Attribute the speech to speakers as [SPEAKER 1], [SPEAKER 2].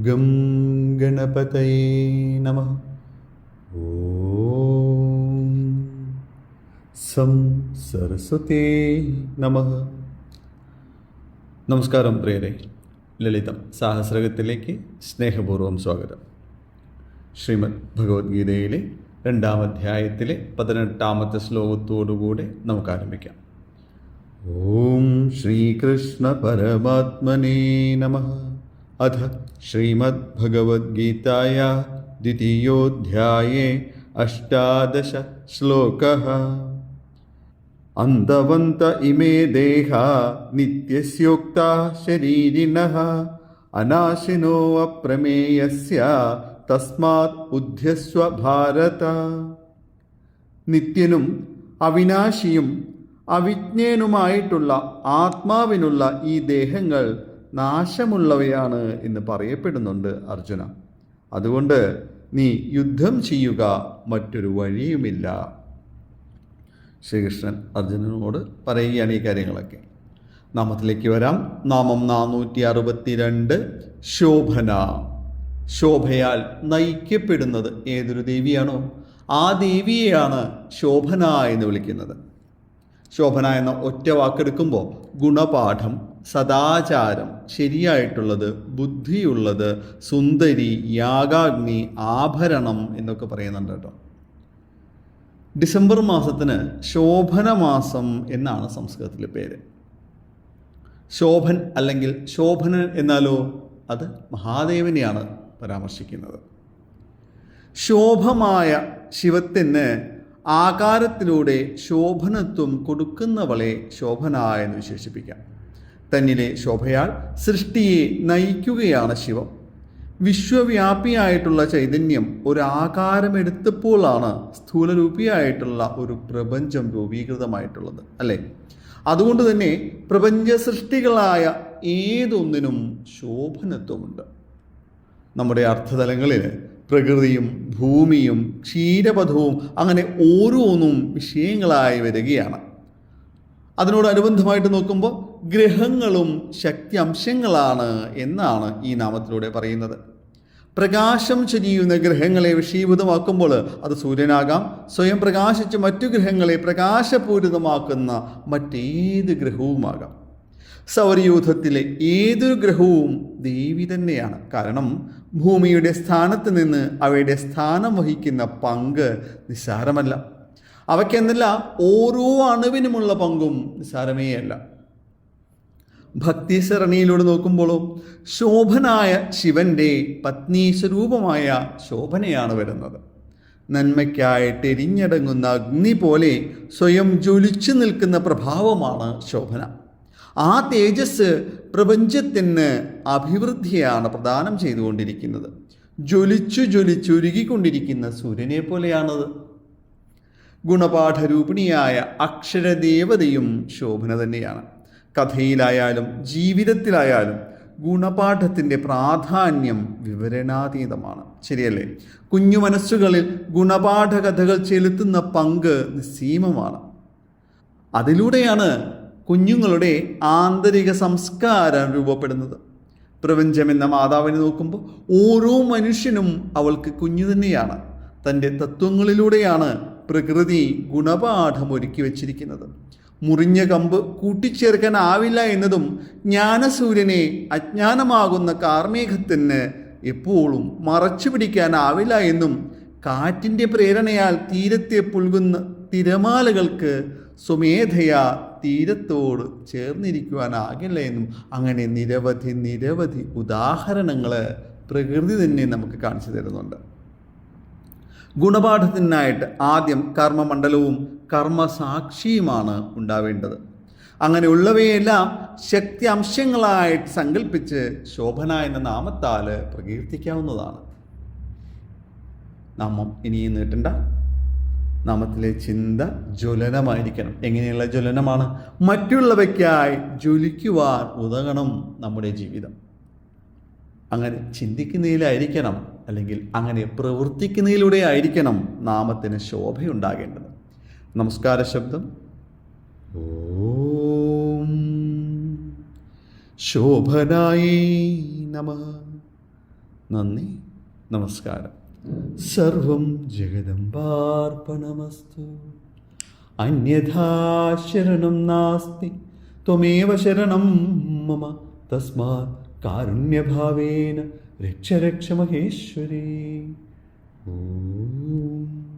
[SPEAKER 1] Gum ഗണപതയെ നമ. ഓം some സരസ്വതേ നമ. നമസ്കാരം പ്രിയരെ. ലളിതം സാഹസ്രകത്തിലേക്ക് സ്നേഹപൂർവം സ്വാഗതം. ശ്രീമദ് ഭഗവത്ഗീതയിലെ രണ്ടാം അധ്യായത്തിലെ പതിനെട്ടാമത്തെ ശ്ലോകത്തോടുകൂടെ നമുക്ക് ആരംഭിക്കാം ഓം ശ്രീകൃഷ്ണ പരമാത്മനേ നമ അഥ ശ്രീമദ്ഭഗവത്ഗീതായ ദ്വിതീയോധ്യായേ അഷ്ടാദശ ശ്ലോകः അന്തവന്ത ഇമേ ദേഹ നിത്യസ്യോക്താ ശരീരിണഃ അനാശിനോ അപ്രമേയസ്യ തസ്മാത് ഉദ്ധ്യസ്വ ഭാരത നിത്യനും അവിനാശിയും അവിജ്ഞേനുമായിട്ടുള്ള ആത്മാവിനുള്ള ഈ ദേഹങ്ങൾ നാശമുള്ളവയാണ് എന്ന് പറയപ്പെടുന്നുണ്ട് അർജുന. അതുകൊണ്ട് നീ യുദ്ധം ചെയ്യുക മറ്റൊരു വഴിയുമില്ല. ശ്രീകൃഷ്ണൻ അർജുനനോട് പറയുകയാണ് ഈ കാര്യങ്ങളൊക്കെ. നാമത്തിലേക്ക് വരാം. നാമം നാനൂറ്റി അറുപത്തിരണ്ട് ശോഭന. ശോഭയാൽ നയിക്കപ്പെടുന്നത് ഏതൊരു ദേവിയാണോ? ആ ദേവിയെയാണ് ശോഭന എന്ന് വിളിക്കുന്നത്. ശോഭന എന്ന ഒറ്റ വാക്കെടുക്കുമ്പോൾ ഗുണപാഠം സദാചാരം ശരിയായിട്ടുള്ളത് ബുദ്ധിയുള്ളത് സുന്ദരി യാഗാഗ്നി ആഭരണം എന്നൊക്കെ പറയുന്നുണ്ട് കേട്ടോ. ഡിസംബർ മാസത്തിന് ശോഭന മാസം എന്നാണ് സംസ്കൃതത്തിലെ പേര്. ശോഭൻ അല്ലെങ്കിൽ ശോഭനൻ എന്നാലോ അത് മഹാദേവനെയാണ് പരാമർശിക്കുന്നത്. ശോഭമായ ശിവത്തിന് ആകാരത്തിലൂടെ ശോഭനത്വം കൊടുക്കുന്നവളെ ശോഭന എന്ന് വിശേഷിപ്പിക്കാം. തന്നിലെ ശോഭയാൽ സൃഷ്ടിയെ നയിക്കുകയാണ് ശിവം. വിശ്വവ്യാപിയായിട്ടുള്ള ചൈതന്യം ഒരു ആകാരമെടുത്തപ്പോഴാണ് സ്ഥൂലരൂപിയായിട്ടുള്ള ഒരു പ്രപഞ്ചം രൂപീകൃതമായിട്ടുള്ളത് അല്ലേ? അതുകൊണ്ട് തന്നെ പ്രപഞ്ച സൃഷ്ടികളായ ഏതൊന്നിനും ശോഭനത്വമുണ്ട്. നമ്മുടെ അർത്ഥതലങ്ങളിൽ പ്രകൃതിയും ഭൂമിയും ക്ഷീരപഥവും അങ്ങനെ ഓരോന്നും വിഷയങ്ങളായി വരികയാണ്. അതിനോടനുബന്ധമായിട്ട് നോക്കുമ്പോൾ ഗ്രഹങ്ങളും ശക്തി അംശങ്ങളാണ് എന്നാണ് ഈ നാമത്തിലൂടെ പറയുന്നത്. പ്രകാശം ചൊരിയുന്ന ഗ്രഹങ്ങളെ വിഷീഭൂതമാക്കുമ്പോൾ അത് സൂര്യനാകാം. സ്വയം പ്രകാശിച്ച് മറ്റു ഗ്രഹങ്ങളെ പ്രകാശപൂരിതമാക്കുന്ന മറ്റേത് ഗ്രഹവുമാകാം. സൗരയൂഥത്തിലെ ഏതൊരു ഗ്രഹവും ദേവി തന്നെയാണ്. കാരണം ഭൂമിയുടെ സ്ഥാനത്ത് നിന്ന് അവയുടെ സ്ഥാനം വഹിക്കുന്ന പങ്ക് നിസ്സാരമല്ല. അവയ്ക്കെന്നല്ല ഓരോ അണുവിനുമുള്ള പങ്കും നിസ്സാരമേ അല്ല ഭക്തിസരണിയിലൂടെ നോക്കുമ്പോഴോ ശോഭനായ ശിവന്റെ പത്നി സ്വരൂപമായ ശോഭനയാണ് വരുന്നത്. നന്മയ്ക്കായിട്ട് എരിഞ്ഞടങ്ങുന്ന അഗ്നി പോലെ സ്വയം ജ്വലിച്ചു നിൽക്കുന്ന പ്രഭാവമാണ് ശോഭന. ആ തേജസ് പ്രപഞ്ചത്തിന് അഭിവൃദ്ധിയാണ് പ്രദാനം ചെയ്തുകൊണ്ടിരിക്കുന്നത്. ജ്വലിച്ചു ജ്വലിച്ചുരുകിക്കൊണ്ടിരിക്കുന്ന സൂര്യനെ പോലെയാണത്. ഗുണപാഠരൂപിണിയായ അക്ഷരദേവതയും ശോഭന തന്നെയാണ്. കഥയിലായാലും ജീവിതത്തിലായാലും ഗുണപാഠത്തിന്റെ പ്രാധാന്യം വിവരണാതീതമാണ്. ശരിയല്ലേ? കുഞ്ഞു മനസ്സുകളിൽ ഗുണപാഠ കഥകൾ ചെലുത്തുന്ന പങ്ക് നിസ്സീമമാണ്. അതിലൂടെയാണ് കുഞ്ഞുങ്ങളുടെ ആന്തരിക സംസ്കാരം രൂപപ്പെടുന്നത്. പ്രപഞ്ചം എന്ന മാതാവിനെ നോക്കുമ്പോൾ ഓരോ മനുഷ്യനും അവൾക്ക് കുഞ്ഞു തന്നെയാണ്. തന്റെ തത്വങ്ങളിലൂടെയാണ് പ്രകൃതി ഗുണപാഠം ഒരുക്കി വച്ചിരിക്കുന്നത്. മുറിഞ്ഞ കമ്പ് കൂട്ടിച്ചേർക്കാനാവില്ല എന്നതും ജ്ഞാനസൂര്യനെ അജ്ഞാനമാകുന്ന കാർമേഘത്തിന് എപ്പോഴും മറച്ചു പിടിക്കാനാവില്ല എന്നും കാറ്റിന്റെ പ്രേരണയാൽ തീരത്തെ പുൽകുന്ന തിരമാലകൾക്ക് സ്വമേധയാ തീരത്തോട് ചേർന്നിരിക്കുവാനാകില്ല എന്നും അങ്ങനെ നിരവധി നിരവധി ഉദാഹരണങ്ങൾ പ്രകൃതി തന്നെ നമുക്ക് കാണിച്ചു തരുന്നുണ്ട്. ഗുണപാഠത്തിനായിട്ട് ആദ്യം കർമ്മമണ്ഡലവും കർമ്മസാക്ഷിയുമാണ് ഉണ്ടാവേണ്ടത്. അങ്ങനെയുള്ളവയെല്ലാം ശക്തി അംശങ്ങളായിട്ട് സങ്കല്പിച്ച് ശോഭന എന്ന നാമത്താൽ പ്രകീർത്തിക്കാവുന്നതാണ്. നാമം ഇനിയും നീട്ടണ്ട. നാമത്തിലെ ചിന്ത ജ്വലനമായിരിക്കണം. എങ്ങനെയുള്ള ജ്വലനമാണ്? മറ്റുള്ളവയ്ക്കായി ജ്വലിക്കുവാൻ ഉതകണം നമ്മുടെ ജീവിതം. അങ്ങനെ ചിന്തിക്കുന്നതിലായിരിക്കണം അല്ലെങ്കിൽ അങ്ങനെ പ്രവർത്തിക്കുന്നതിലൂടെ ആയിരിക്കണം നാമത്തിന് ശോഭയുണ്ടാകേണ്ടത്. നമസ്കാര ശബ്ദം. ഓം. ശോഭനായി നമ. നന്ദി. നമസ്കാരം. സർവം ജഗദമ്പാർപ്പണമസ്തു അന്യഥാ ശരണം നാസ്തി ത്വമേവ ശരണം മമ തസ്മാത് കാരുണ്യഭാവേന രക്ഷ രക്ഷ മഹേശ്വരി. ഓം.